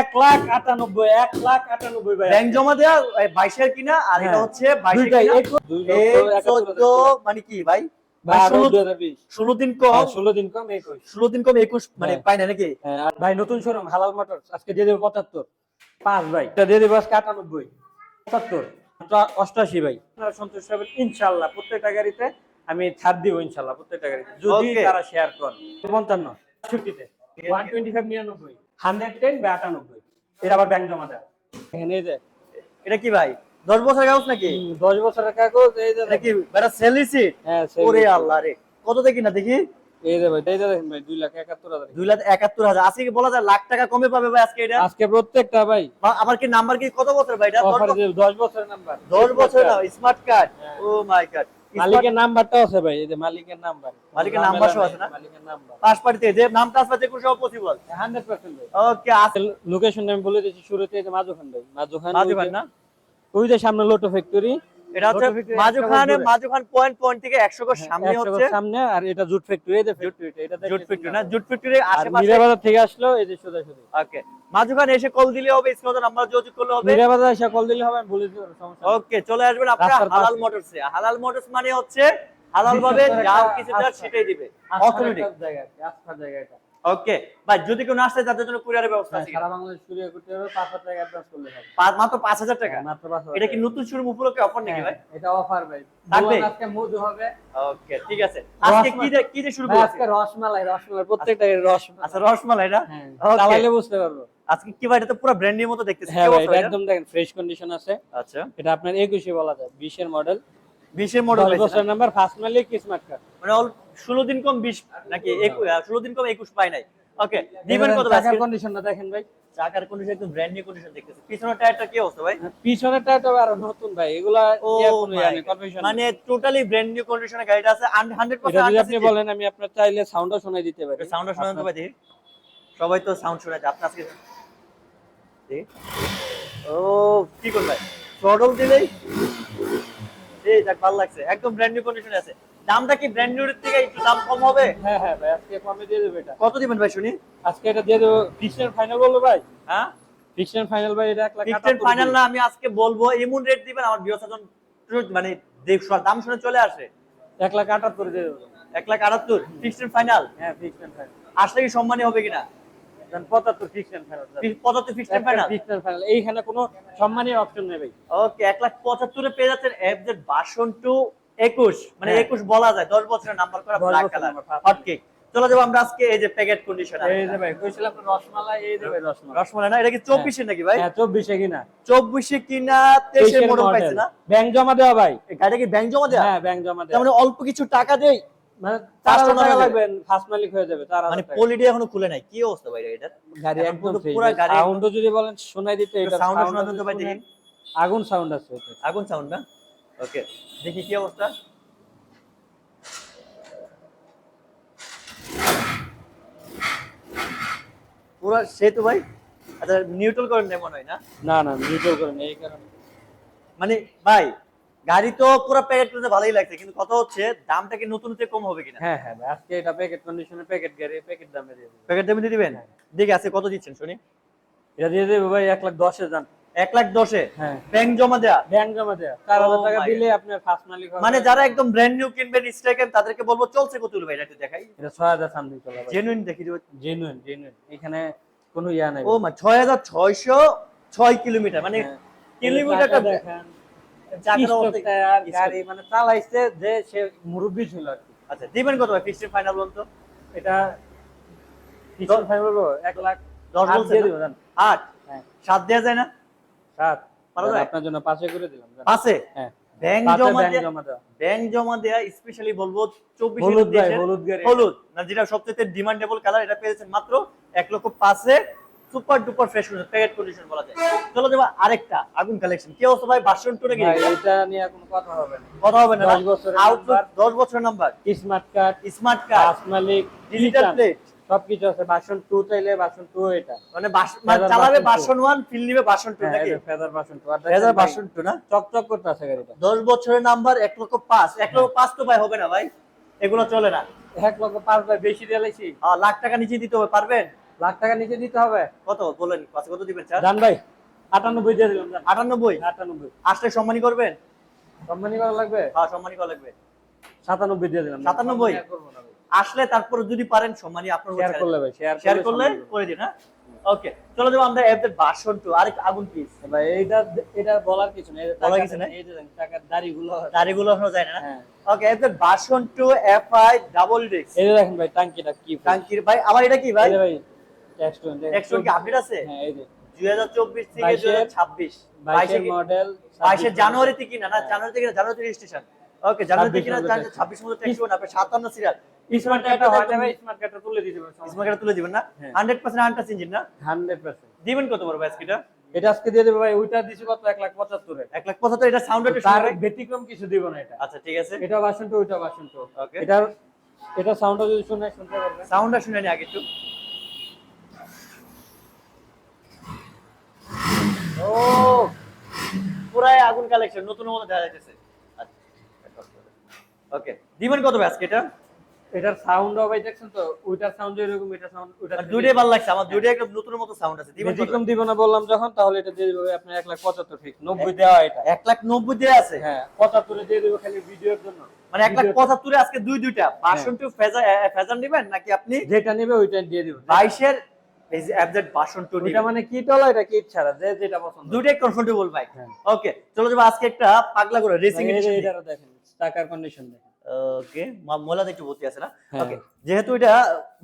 এক লাখ আটানব্বই এক লাখ আটানব্বই ব্যাংক জমা দেওয়া এই বাইশের কিনা আর এটা হ্যাঁ। হচ্ছে চোদ্দ মানে কি ভাই? ষোলো- দিন কম। হ্যাঁ, ষোলো দিন কম একুশ। ষোলো দিন কম একুশ মানে হ্যাঁ। পাই না নাকি? ভাই নতুন শোরুম হালাল মোটর আজকে দিয়ে দেবো পঁচাত্তর। পাঁচ ভাই। এটা দিয়ে দেবো আজকে আটানব্বই। পঁচাত্তর। অষ্টাশি ভাই। আপনারা সন্তুষ্ট হবেন ইনশাল্লাহ প্রত্যেকটা গাড়িতে আমি ছাড় দিব ইনশাল্লাহ প্রত্যেকটা গাড়িতে। যদি তারা শেয়ার করেন পঞ্চান্ন। ছুটিতে। ওয়ান টোয়েন্টি ফাইভ নিরানব্বই। হান্ড্রেড টেন বা আটানব্বই। এটা আবার ব্যাংক জমা দেয়। এখানে এটা কি ভাই? দশ বছর কাগজ নাকি? দশ বছরের কাগজ এই যে এটা কি এটা সেলিসি হ্যাঁ ওরে আল্লাহ রে। কত দেখি না দেখি? এই যে ভাই এই দেখেন ভাই দুই লাখ একাত্তর হাজার। দুই লাখ একাত্তর হাজার। আজকে বলা যায় লাখ টাকা কমে পাবে ভাই আজকে এটা? আজকে প্রত্যেকটা ভাই। আমার কি নাম্বার কি কত বছর ভাই এটা? দশ বছর- দশ বছরের নাম্বার দশ বছর smart card. O my god মালিকের নাম্বারটা আছে ভাই এই যে মালিকের নাম্বার। মালিকের নাম্বার সহ আছে না? মালিকের নাম্বার। পাশ পার্টিতে যে নামটা আসবে যে কোনো পসিবল 100% ওকে আজকে লোকেশন আমি বলে দিয়েছি শুরুতে এই যে মাজুখান ভাই। মাজুখান মাজু ওই খান যে- না? ওই যে সামনে লোটো ফ্যাক্টরি এটা হচ্ছে পয়েন্ট পয়েন্ট থেকে গজ সামনে হচ্ছে। সামনে আর এটা জুট ফ্যাক্টরি এই যে এটা জুট ফ্যাক্টরি না জুট ফ্যাক্টরি আশেপাশে মিরাবাজার থেকে আসলো এই যে সোজা সোজা। ওকে। মাজু এসে কল দিলে হবে স্ক্রিনে নাম্বার যোগাযোগ করলে হবে। মিরাবাজার এসে কল দিলে হবে আমি বলে দিব সমস্যা ওকে চলে আসবেন আপনারা হালাল। মোটরসে হালাল মোটরস মানে হচ্ছে হালাল ভাবে যা কিছু সেটাই দিবে। অটোমেটিক জায়গা আস্থার জায়গা এটা। ওকে ভাই যদি কেউ না আসতে তাদের জন্য কুরিয়ারের ব্যবস্থা হ্যাঁ, আছে সারা বাংলাদেশ কুরিয়ার করতে হবে পাঁচ হাজার টাকা অ্যাডভান্স করলে হবে। মাত্র পাঁচ হাজার টাকা? হ্যাঁ, মাত্র পাঁচ হাজার এটা কি নতুন শুরু উপলক্ষে অফার নাকি ভাই? হ্যাঁ, এটা অফার ভাই। থাকবে? আজকে মধু হবে। ওকে ঠিক আছে। আজকে কি কি দিয়ে শুরু ভাই, করছি আজকে রসমালাই রসমালাই প্রত্যেকটা রসমালাই। আচ্ছা রসমালাই না? হ্যাঁ Okay. বুঝতে পারব। আজকে কি ভাই এটা তো পুরো ব্র্যান্ড নিউ মতো দেখতেছি। হ্যাঁ ভাই? একদম দেখেন ফ্রেশ কন্ডিশন আছে। আচ্ছা। এটা আপনার একুশে বলা যায় বিশের মডেল বিশের মডেল দশ বছরের নাম্বার ফার্স্ট মালিক স্মার্ট কার্ড মানে ষোলো দিন কম বিশ নাকি ষোলো দিন কম একুশ পাই নাই। ওকে দিবেন কত কন্ডিশনটা দেখেন ভাই। চাকার কন্ডিশন একদম ব্র্যান্ড নিউ কন্ডিশন দেখতেছি। পিছনের টায়ারটা কি অবস্থা ভাই? পিছনের টায়ারটা আরও নতুন ভাই এগুলা। মানে টোটালি ব্র্যান্ড নিউ কন্ডিশনে গাড়িটা আছে হান্ড্রেড এটা যদি আপনি বলেন আমি আপনার চাইলে সাউন্ডও শোনাই দিতে পারি। সাউন্ডটা শোনান তো ভাই সবাই তো সাউন্ড শোনা যায় আপনি আজকে ও কি করবে ভাই থ্রটল দিলেই এই যাক ভালো লাগছে। একদম ব্র্যান্ড নিউ কন্ডিশনে আছে। দামটা কি ব্র্যান্ড নিউর থেকে একটু দাম কম হবে? হ্যাঁ হ্যাঁ ভাই আজকে কমে দিয়ে দেবো এটা। কত দিবেন ভাই শুনি? আজকে এটা দিয়ে দেবো। ফিক্সড ফাইনাল বলব ভাই? হ্যাঁ? ফিক্সড ফাইনাল ভাই এটা এক লাখ ফিক্সড ফাইনাল না আমি আজকে বলব এমন রেট দিবেন আমার বিয়সাজন মানে দেখ- দাম শুনে চলে আসে। এক লাখ আটাত্তর দিয়ে দেবো। এক লাখ আটাত্তর ফিক্সড ফাইনাল হ্যাঁ ফিক্সড ফাইনাল আসলে কি সম্মানী হবে কিনা? এইখানে কোনো সম্মানের অপশন নেই ভাই। ওকে এক লাখ পঁচাত্তরে পেয়ে যাচ্ছেন এফজেড বাসন টু একুশ মানে হ্যাঁ। একুশ বলা যায় দশ বছরের নাম্বার করা ব্ল্যাক কালার হটকেক চলে যাব আমরা আজকে এই যে প্যাকেট কন্ডিশন এই যে ভাই কইছিলাম রসমালাই এই যে ভাই রসমালাই। রসমালাই না এটা কি চব্বিশে নাকি ভাই? হ্যাঁ চব্বিশে কিনা। চব্বিশে কিনা তেইশে তেইশের মডেল পাইছে না? ব্যাংক জমা দেওয়া ভাই। গাড়িটা কি ব্যাংক জমা দেয়া হ্যাঁ ব্যাংক জমা দেওয়া। মানে অল্প কিছু টাকা দেই? মানে টাকা লাগবে ফার্স্ট মালিক হয়ে যাবে চার মানে পলিডি এখনও খুলে নাই কি অবস্থা ভাই এটার গাড়ি একদম পুরা গাড়ি সাউন্ডও যদি বলেন শোনাই দিতে এটা সাউন্ড শোনা ভাই দেখি। শুনেন, আগুন সাউন্ড আছে। আগুন সাউন্ড না? ওকে দেখি কি অবস্থা। পুরো সে তো ভাই? আচ্ছা নিউট্রাল করেন না মনে হয় না? না না নিউট্রাল করেন এই কারণে। মানে ভাই গাড়ি তো পুরো প্যাকেট করতে ভালোই লাগছে কিন্তু কথা হচ্ছে দামটা কি নতুন থেকে কম হবে কিনা? হ্যাঁ হ্যাঁ ভাই, আজকে এটা প্যাকেট কন্ডিশনে প্যাকেট গাড়ি প্যাকেট দামে দিয়ে দেবো। প্যাকেট দামে দিয়ে দিবেন? দেখি আছে কত দিচ্ছেন শুনি। এটা দিয়ে দেবো ভাই এক লাখ দশে যান এক লাখ দশে? হ্যাঁ। ব্যাংক জমা দেয়া? ব্যাংক জমা দেওয়া চার হাজার Oh টাকা দিলে আপনার ফার্স্ট মালিক মানে যারা একদম ব্র্যান্ড নিউ কিনবেন স্ট্রাইকেন তাদেরকে বলব চলছে কত ভাই এটা একটু দেখাই। এটা ছয় হাজার সামনে চলা জেনুইন দেখি জেনুইন জেনুইন এখানে কোনো ইয়া নাই ও মা ছয় হাজার ছয়শো ছয় কিলোমিটার মানে হ্যাঁ। কিলোমিটারটা দেখেন। গাড়ি মানে চালাইছে যে সে মুরব্বী ছিল আর কি। আচ্ছা দিবেন কত ভাই? ফিক্সড ফাইনাল বলুন তো। এটা ফিক্সড ফাইন বলব এক লাখ দশ দিয়ে জান। আট? হ্যাঁ। সাত দেওয়া যায় না? সাত? আপনার জন্য পাঁচে করে দিলাম। আছে হ্যাঁ। ব্যাংক জমা ব্যাংক জমা দেয়া স্পেশালি বলব চব্বিশ হলুদ হলুদ না যেটা সবচেয়ে ডিমান্ডেবল কালার এটা পেয়েছেন মাত্র এক লক্ষ পাঁচে। Super duper fresh packet condition বলা যায়। চলো যাব আরেকটা আগুন কালেকশন কি অবস্থা ভাই? বাসন টুরে ভাই, এটা নিয়ে কোনো কথা হবে না। কথা হবে না দশ বছরের আউটলুক নাম্বার। দশ বছরের number smart card smart card পাঁচ মালিক ডিজিটাল ডিজিটাল প্লেট সবকিছু আছে বাসন টু চাইলে বাসন টু এটা। মানে মানে চালাবে বাসন ওয়ান ফিল নিবে বাসন টু হ্যাঁ, নাকি? ফেদার বাসন টু আর ফেদার দেখেন ভাই, বাসন টু না? চকচক করতে আছে গাড়িটা। দশ বছরের নাম্বার এক লক্ষ পাঁচ। এক লক্ষ পাঁচ তো ভাই হবে না ভাই। এগুলো চলে না। এক লক্ষ পাঁচ ভাই বেশি লাইছি। আহ, লাখ টাকা নিচে দিতে হবে পারবেন? লাখ টাকা নিচে দিতে হবে। কত? বলেন পাঁচে কত দিবেন চার জান ভাই আটানব্বই দিয়ে দিলাম জান। আটানব্বই? আটানব্বই। আসলে সম্মানী করবেন? সম্মানী করা লাগবে? হ্যাঁ সম্মানী করা লাগবে। সাতানব্বই দিয়ে দিলাম 97? সম্মানী আর করব না। আসলে তারপর যদি পারেন সম্মানী আপনার শেয়ার করলে ভাই শেয়ার করলে করে দিন হ্যাঁ? ওকে চলো যাব আমরা এদের ভাষণ টু। আরেক আগুন পিস ভাই এইটা এটা বলার কিছু নেই বলার কিছু নেই? এই যে দেখেন, টাকার দাড়িগুলো। দাড়িগুলো এখনও যায় না হ্যাঁ। ওকে এদের ভাষণ টু এফ আই ডাবল ডিক্স এই যে দেখেন ভাই টাঙ্কিটা কি টাঙ্কির ভাই আবার এটা কি ভাই? এই ভাই টেক্সট একশো কি আপডেট আছে? হ্যাঁ এই যে। দুই হাজার চব্বিশ থেকে বাইশের- দুই হাজার ছাব্বিশ। বাইশের মডেল বাইশের জানুয়ারিতে কিনা না জানুয়ারি থেকে জানুয়ারি রেজিস্ট্রেশন ওকে জানুয়ারি থেকে কিনা ছাব্বিশ মধ্যে ছাব্বিশ মধ্যে ট্যাক্স করুন আপনার সাতান্ন সিরিয়াল স্মার্ট কার্ডটা হয় স্মার্ট কার্ডটা তুলে দিতে পারবেন স্মার্ট কার্ড তুলে দিবেন না? হ্যাঁ। হান্ড্রেড পার্সেন্ট আনটাচ ইঞ্জিন না? 100% দিবেন কত বড় কিটা এটা? আজকে দিয়ে দেবে ভাই ওইটা দিছি কত? 1 লাখ 75 এর এক লাখ পঁচাত্তর এটা সাউন্ড একটু তার ব্যতিক্রম কিছু দিব না এটা। আচ্ছা ঠিক আছে। এটা ভার্সন টু ওইটা ভার্সন টু Okay. এটার এটা সাউন্ডটা যদি শুনে শুনতে পারবেন। সাউন্ডটা শুনে নি আগে একটু। ও! পুরাই আগুন কালেকশন নতুন মতো দেখা যাচ্ছে ওকে দিবেন কত ব্যাস এটা? এটার সাউন্ড দেখছেন তো? ওইটার সাউন্ড এরকম এটা সাউন্ড ওইটা দুইটাই ভালো লাগছে। আমার দুইটাই একদম নতুন মতো সাউন্ড আছে। দিবেন ব্যতিক্রম দিব না বললাম যখন তাহলে এটা দিয়ে দেবে আপনার 1 লাখ 75 ঠিক? 90 দেওয়া এটা। এক লাখ নব্বই দিয়ে আছে? হ্যাঁ 75 এ দিয়ে দেবে খালি ভিডিওর জন্য। মানে এক লাখ Video- পঁচাত্তরে আজকে দুই দুইটা। বাসন টু ফেজার ফেজার নিবেন নাকি আপনি যেটা নেবে ওইটা দিয়ে দেব বাইশের এই যে অ্যাবজেট বাসন টু ওইটা মানে কি টলা এটা কি ছাড়া যে যেটা পছন্দ। দুইটাই কমফোর্টেবল বাইক হ্যাঁ। ওকে চলো যাব আজকে একটা পাগলা করে রেসিং এই যে দেখেন। টাকার কন্ডিশন দেখেন। ওকে মোলাতে একটু ভর্তি আছে না? হ্যাঁ। ওকে যেহেতু এটা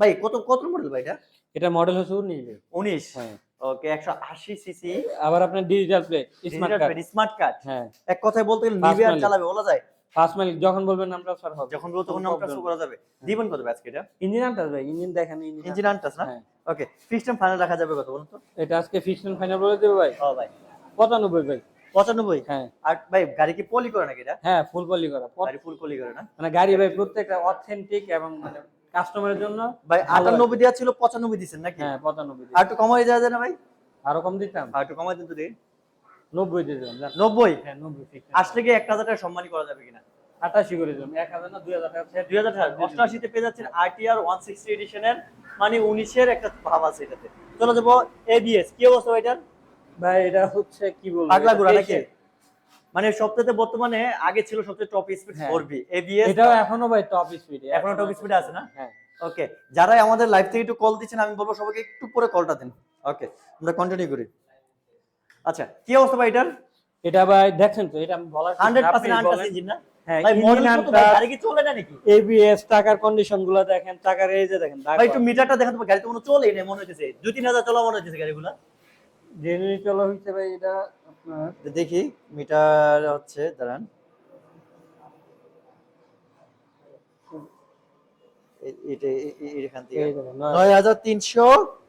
ভাই কত কত মডেল ভাই এটা? এটা মডেল হচ্ছে 19 উনিশ? হ্যাঁ। ওকে একশো আশি সিসি আবার আপনার digital plate smart card smart card হ্যাঁ। এক কথায় বলতে গেলে। চালাবে বলা যায়? ফার্স্ট মাইল যখন বলবেন নাম ট্রান্সফার হবে। যখন বলতো তখন করা যাবে। দিবেন কত ব্যাচ এটা। ইঞ্জিন আনটাস ভাই ইঞ্জিন দেখেন ইঞ্জিন আনটাস না? হ্যাঁ। ওকে সিস্টেম ফাইনাল রাখা যাবে কত বলুন তো? এটা আজকে ফিক্সড ফাইনাল বলে দেবে ভাই। ভাই। 95 ভাই। পঁচানব্বই? হ্যাঁ। আর ভাই গাড়ি কি পলি করে নাকি এটা? হ্যাঁ ফুল পলি করা। গাড়ি ফুল পলি করে না? মানে গাড়ি ভাই প্রত্যেকটা অথেন্টিক এবং মানে কাস্টমারের জন্য ভাই ভালো আটানব্বই দেওয়া ছিল পঁচানব্বই দিচ্ছেন নাকি? হ্যাঁ 95 আর একটু কমাই দেওয়া যায় না ভাই? আরও কম দিতাম। আর একটু কমাই দিন তো দিই 90 দিয়ে দিলাম জান। নব্বই? হ্যাঁ 90 ফিক্স আসলে কি একটা হাজার টাকা সম্মানী করা যাবে কিনা? 88 করে দিলাম 1000 না 2000 টাকা। ছেড়ে দুই হাজার টাকা। অষ্টআশিতে পেয়ে যাচ্ছেন আরটিআর ওয়ান সিক্সটি এডিশনের মানে উনিশের একটা ভাব আছে এটাতে। চলো যাব এবিএস কি অবস্থা এটার? ভাই এটা হচ্ছে কি বলব এটা ঘোড়া নাকি? মানে সবচেয়ে বর্তমানে আগে ছিল সবচেয়ে টপ স্পিড হ্যাঁ। এবিএস এটাও এখনও ভাই টপ স্পিড এখনও speed এ আছে না? হ্যাঁ। ওকে যারাই আমাদের লাইভ থেকে একটু কল দিচ্ছেন আমি বলব সবাইকে একটু পরে কলটা দিন। ওকে আমরা কন্টিনিউ করি। আচ্ছা কি অবস্থা ভাই এটার? এটা ভাই দেখছেন তো এটা আমি বলার কিছু হান্ড্রেড না, পার্সেন্ট আপনি আনটাস ইঞ্জিন না হ্যাঁ গাড়ি কি চলে না নাকি? ABS টাকার কন্ডিশনগুলো দেখেন টাকার এই যে দেখেন দাগ ভাই একটু মিটারটা দেখেন তো গাড়িতে কোনো চলেই না মনে হচ্ছে দুই তিন হাজার চলা মনে হচ্ছে গাড়িগুলো। জেনুইন চলো হচ্ছে ভাই এটা আপনার দেখি মিটার হচ্ছে দাঁড়ান। এটা এ- এ- এখান থেকে। নয়- নয় হাজার তিনশো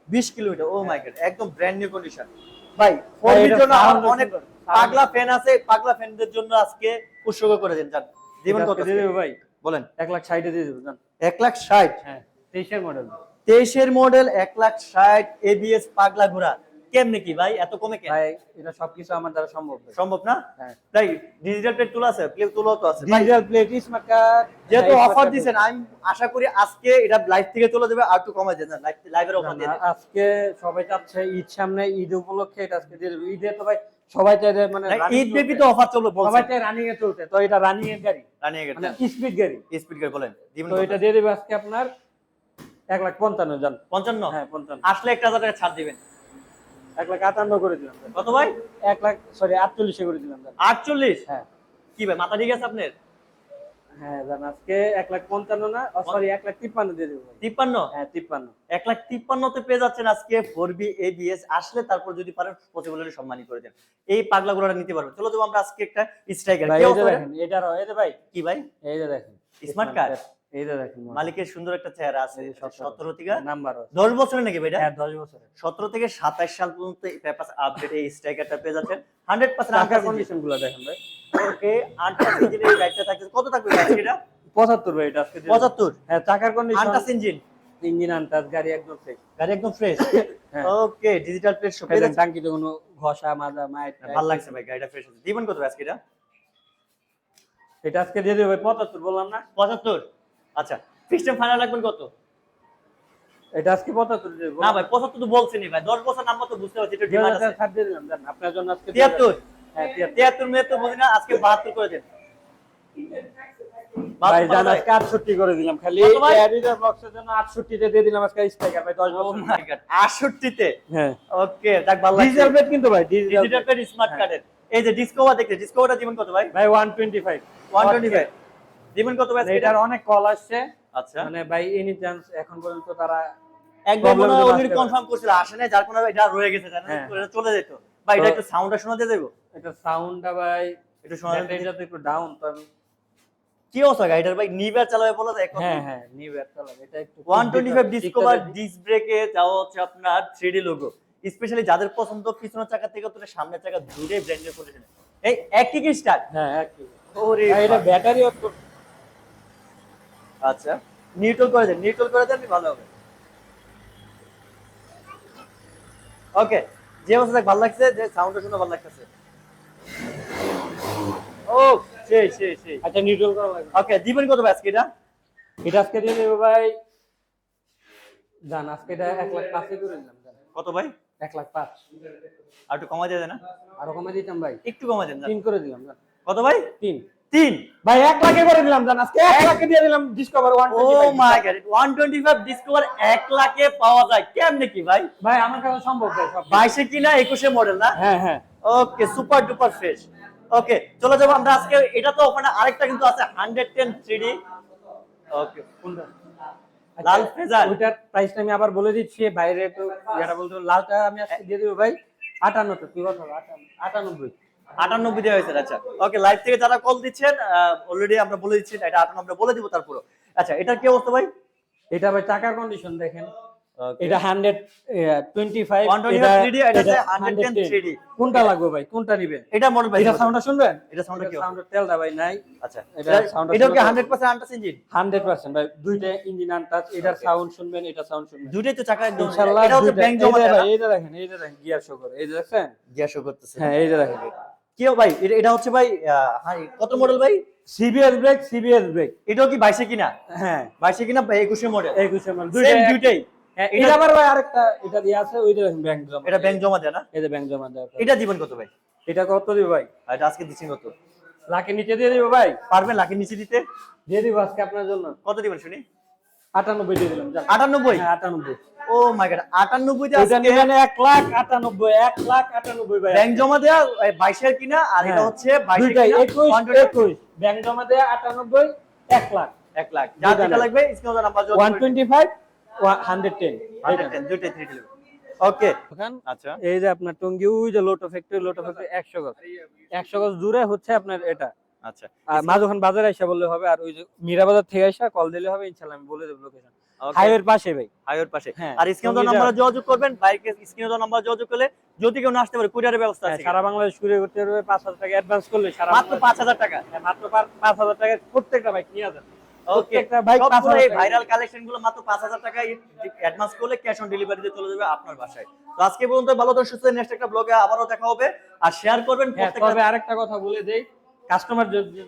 বিশ কিলোমিটার। ও মাই গড একদম ব্র্যান্ড নিউ কন্ডিশন ভাই ভাই, জন্য অনেক পাগলা ফ্যান আছে পাগলা ফ্যানদের জন্য আজকে উৎসর্গ জান জীবন কত দিয়ে দেবো ভাই। বলেন। এক লাখ ষাটে দিয়ে দেবো জান এক লাখ ষাট? হ্যাঁ তেইশের মডেল তেইশের মডেল এক লাখ ষাট এবিএস পাগলা ঘোড়া। কেমনে কি ভাই? এত কমে কেন? ভাই এটা সবকিছু আমার দ্বারা সম্ভব সম্ভব না? হ্যাঁ। তাই ডিজিটাল প্লেট তোলা আছে? প্লেট তোলা তো আছে। ডিজিটাল প্লেট স্মার্ট কার্ড যেহেতু অফার দিচ্ছেন আমি আশা করি আজকে এটা লাইভ থেকে চলে যাবে আর একটু কমে লাইভ লাইভের অফার দিয়ে আজকে সবাই চাচ্ছে ঈদ সামনে ঈদ উপলক্ষে এটা আজকে দিয়ে ঈদে তো ভাই সবাই চাই মানে ঈদ তো অফার চলবে সবাই চাই রানিং এ চলতে। তো এটা রানিং এর গাড়ি। রানিয়ে মানে গেছেন স্পিড গাড়ি। স্পিড গাড়ি বলেন। তো এটা দিয়ে দেবে আজকে আপনার এক লাখ পঞ্চান্ন জান। পঞ্চান্ন? হ্যাঁ পঞ্চান্ন। আসলে একটা হাজার টাকা ছাড় দিবেন। এক লাখ আটান্ন করে দিলাম কত ভাই? এক লাখ সরি আটচল্লিশে করে দিলাম আটচল্লিশ? হ্যাঁ। কি ভাই মাথা ঠিক আছে আপনার? হ্যাঁ জান আজকে এক লাখ পঞ্চান্ন না সরি এক লাখ তিপ্পান্ন দিয়ে দেবো ভাই। তিপ্পান্ন? হ্যাঁ তিপ্পান্ন। এক লাখ তিপ্পান্নতে পেয়ে যাচ্ছেন আজকে ফোর বি এবিএস আসলে তারপর যদি পারেন করে দেন। এই পাগলা গুলোটা নিতে পারবেন। চলো যাব আমরা আজকে একটা স্ট্রাইকার ভাই এই যে কি ভাই? এই যে দেখেন। Smart card? দেখেন মালিকের সুন্দর একটা চেহারা আছে সতেরো থেকে নাম্বার দশ বছরের নাকি ভাই এটা? হ্যাঁ দশ বছরের। সতেরো থেকে সাতাশ সাল পর্যন্ত এই পেপার আপডেট এই স্ট্রাইকারটা পেয়ে যাচ্ছেন। হান্ড্রেড টাকার পার্সেন্ট কন্ডিশনগুলো দেখেন ভাই। ওকে আনটাস ইঞ্জিনের গাড়িটা থাকছে। কত থাকবে এটা? পঁচাত্তর ভাই এটা আজকে দিয়ে দেবো। পঁচাত্তর? হ্যাঁ টাকার condition untouched engine engine untouched গাড়ি একদম ফ্রেশ গাড়ি একদম ফ্রেশ হ্যাঁ। ওকে ডিজিটাল প্লেট কোনো ঘষা মাজা মাইট ভালো লাগছে ভাই গাড়িটা ফ্রেশ আছে দিবেন কত আজকে এটা? এটা আজকে দিয়ে দেবো পঁচাত্তর বললাম না? পঁচাত্তর? আচ্ছা সিস্টেম ফাইনাল রাখবেন কত? এটা আজকে পঁচাত্তর দেবো না ভাই পঁচাত্তর তো বলছেনি ভাই দশ বছর নাম্বার তো বুঝতে পারছি একটু ডিমান্ড আছে। ছাড় দিয়ে দিলাম জান আপনার জন্য আজকে তিয়াত্তর? হ্যাঁ তিয়াত্তর। তিয়াত্তর মেয়ে তো বুঝি না আজকে বাহাত্তর করে দেন। ভাই জান। আজকে আটষট্টি করে দিলাম খালি কত বক্সের জন্য আটষট্টিতে দিয়ে দিলাম আজকে স্ট্রাইকার ভাই দশ ও বছর। মাই গড 68 তে হ্যাঁ। ওকে যাক ভালো ডিজিটাল কিন্তু ভাই ডিজিটাল ডিজিটাল পেড স্মার্ট হ্যাঁ। কার্ডের এই যে ডিসকভার দেখতে ডিসকভারটা জীবন কত ভাই? ভাই ওয়ান টোয়েন্টি ফাইভ 125 জীবন কত ভাই এটার অনেক কল আসছে। আচ্ছা। মানে ভাই এনি চান্স এখন পর্যন্ত তারা মনে হয় জন্য অলরেডি আসতে পারে। কনফার্ম করছিল আসে না যার কোনো এটা রয়ে গেছে জানেন হ্যাঁ। এটা চলে যেত। ভাই এটা একটু সাউন্ডটা শোনাতে দেবো? এটা সাউন্ডটা ভাই একটু শোনা এটা এটা তো একটু ডাউন তো আমি কি অবস্থা গাড়িটার ভাই নিভার চালাবে বলা যায় হ্যাঁ হ্যাঁ নিউ চালাবে। এটা একটু 125 ডিসকভার ডিসকভার ব্রেকে যাওয়া হচ্ছে আপনার 3D লোগো স্পেশালি যাদের পছন্দ পিছনের চাকা থেকে সামনের চাকা দূরে ব্র্যান্ডের পজিশনে এই একই কি স্টার্ট হ্যাঁ একটু ওরে ভাই, এটা। ব্যাটারি আচ্ছা নিউট্রাল করে দেন নিউট্রাল করে দেন ভালো হবে। ওকে যে অবস্থা দেখ ভালো লাগছে যে সাউন্ডটা শুনে ভালো লাগতেছে। ও সেই সেই সেই। আচ্ছা নিউট্রাল করা লাগবে ওকে দিবেন কত ব্যাস এটা? এটা আজকে দিয়ে দেবো ভাই জান আজকে এটা এক লাখ পাঁচে করে জান। কত ভাই? এক লাখ পাঁচ। আর একটু কমা দিয়ে দেন না? আরও কমে দিতাম ভাই। একটু কমা দেন না। তিন করে দিলাম কত ভাই? তিন। তিন। ভাই এক লাখে করে দিলাম জান আজকে এক লাখে দিয়ে দিলাম Discover one oh my god 125 Discover 1 লাখে পাওয়া যায়। কেমনে কি ভাই? ভাই আমার কাছে সম্ভব ভাই সব। 22 এ কিনা 21 এ মডেল না? হ্যাঁ হ্যাঁ। Okay super duper fresh okay চলে যাব আমরা আজকে। এটা তো ওখানে আরেকটা কিন্তু আছে 110 3D ওকে কোনটা? লাল ফেজার। ওইটার প্রাইসটা আমি আবার বলে দিচ্ছি বাইরে তো এটা বলতে লালটা আমি আজকে দিয়ে দেবো ভাই আটান্ন তো কি কথা আটানব্বই। 98 দেওয়া হয়েছে আচ্ছা। ওকে লাইভ থেকে যারা কল দিচ্ছেন অলরেডি আমরা বলে দিচ্ছি এটা 58 আমরা বলে দিব তারপরে আচ্ছা এটা কি অবস্থা ভাই? এটা ভাই টাকার কন্ডিশন দেখেন। এটা হান্ড্রেড টোয়েন্টি ফাইভ 125 3D, এটা হচ্ছে 110 3D কোনটা লাগবে ভাই? কোনটা নিবেন? এটা মডেল ভাই এটা সাউন্ডটা শুনবেন? এটা sound টা কি সাউন্ডের তেলটা ভাই নাই। আচ্ছা। এটা কি শুনতে 100% আনটাস ইঞ্জিন হান্ড্রেড পার্সেন্ট ভাই দুইটা ইঞ্জিন আনটাচ এটার সাউন্ড শুনবেন এটা সাউন্ড শুনবেন। দুটোই তো চাকা ইনশাআল্লাহ এটা হচ্ছে ব্যাংক জমা ভাই, না? দেখেন এই দেখেন গিয়ার শো করে এই যে দেখছেন? গ্যাস শো করতেছে। হ্যাঁ এই যে দেখেন। কি হবে ভাই? এটা এটা হচ্ছে ভাই কত মডেল ভাই? সিবিএস ব্রেক সিবিএস ব্রেক এটাও কি 22 এ কিনা? হ্যাঁ। 22 এ কিনা 21 এ মডেল দুইটাই দুইটা দুইটাই। হ্যাঁ, এটা- এটা আবার ভাই আরেকটা এটা দিয়ে আছে ওই ব্যাংক জমা এটা ব্যাংক জমা দেয় না? এই যে ব্যাংক জমা দেওয়া এটা দিবেন কত ভাই? এটা কত দিব ভাই? এটা আজকে দিচ্ছেন কত? লাখের নিচে দিয়ে দিব ভাই। পারবেন লাখের নিচে দিতে? দিয়ে দিব আজকে আপনার জন্য। কত দিবেন শুনি? আটানব্বই দিয়ে দিলাম। 98 হ্যাঁ, আটানব্বই। ও মাই গড 98 তে আজকে এক লাখ আটানব্বই এক লাখ আটানব্বই ভাই। ব্যাংক জমা দেয়া 22 এর কিনা আর এটা হ্যাঁ। হচ্ছে 22 এর দুইটাই কিনা একুশ ব্যাংক জমা দেয় আটানব্বই এক লাখ। 1 লাখ। যা যেটা লাগবে স্ক্রিনে নাম্বার যোগ one twenty five hundred ten 110 দুইটাই 3 দিলেন ওকে আচ্ছা। এই যে আপনার টঙ্গি ওই যে লোটো ফ্যাক্টরি লোটো ফ্যাক্টরি একশো গজ। একশো গজ দূরে হচ্ছে আপনার এটা। আচ্ছা। মাঝখান বাজারে এসে বললে হবে আর ওই যে মীরা বাজার থেকে এসে কল দিলে হবে ইনশাল্লাহ আমি বলে দেবো লোকেশন হাইওয়ের পাশে ভাই। হাইওয়ের পাশে। হ্যাঁ, আর স্ক্রিনে নাম্বার যোগাযোগ করবেন স্ক্রিনে নাম্বার যোগাযোগ করলে যদি কেউ না আসতে পারে কুরিয়ারের ব্যবস্থা হ্যাঁ, আছে। সারা বাংলাদেশ করতে পারবে পাঁচ হাজার টাকা অ্যাডভান্স করলে সারা মাত্র 5000 টাকা। হ্যাঁ, মাত্র পাঁচ- পাঁচ হাজার টাকা প্রত্যেকটা বাইক নিয়ে যান প্রত্যেকটা বাইক পাঁচ সবগুলো হাজার এই টাকা। ভাইরাল কালেকশনগুলো মাত্র 5000 টাকা অ্যাডভান্স করলে ক্যাশ অন ডেলিভারিতে চলে যাবে আপনার বাসায়। তো আজকে পর্যন্ত ভালো তো সুস্থ নেক্সট একটা ব্লগে আবারও দেখা হবে। আর শেয়ার করবেন প্রত্যেকটা তবে আরেকটা কথা বলে দেই কাস্টমার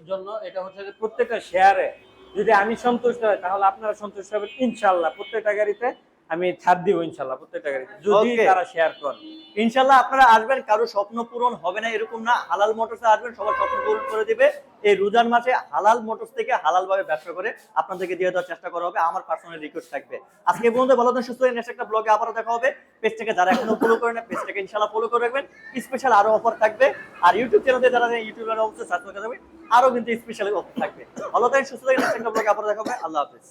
জন্য এটা হচ্ছে যে প্রত্যেকটা শেয়ারে যদি আমি সন্তুষ্ট হয় তাহলে আপনারা সন্তুষ্ট হবেন ইনশাল্লাহ প্রত্যেকটা গাড়িতে আমি ছাড় দিব ইনশাল্লাহ প্রত্যেকটা গাড়িতে। যদি তারা শেয়ার করে। ইনশাল্লাহ আপনারা আসবেন কারও স্বপ্ন পূরণ হবে না এরকম না। হালাল মোটরসে আসবেন সবার স্বপ্ন পূরণ করে দিবে। এই রোজার মাসে হালাল মোটরস থেকে হালাল ভাবে ব্যবসা করে আপনাদেরকে দিয়ে দেওয়ার চেষ্টা করা হবে আমার পার্সোনাল রিকোয়েস্ট থাকবে। আজকে পর্যন্ত ভালো থাকুন, সুস্থ নেক্সট একটা ব্লগে আবারও দেখা হবে। পেজটাকে যারা এখনও ফলো করে না পেজটাকে ইনশাল্লাহ ফলো করে রাখবেন। স্পেশাল আরও অফার থাকবে। আর ইউটিউব চ্যানেলে যারা ইউটিউবের অবশ্যই সাবস্ক্রাইব করে যাবে আরও কিন্তু স্পেশাল অফার থাকবে। ভালো থাকেন সুস্থ থাকেন নেক্সট একটা ব্লগে আবারও দেখা হবে। আল্লাহ হাফেজ।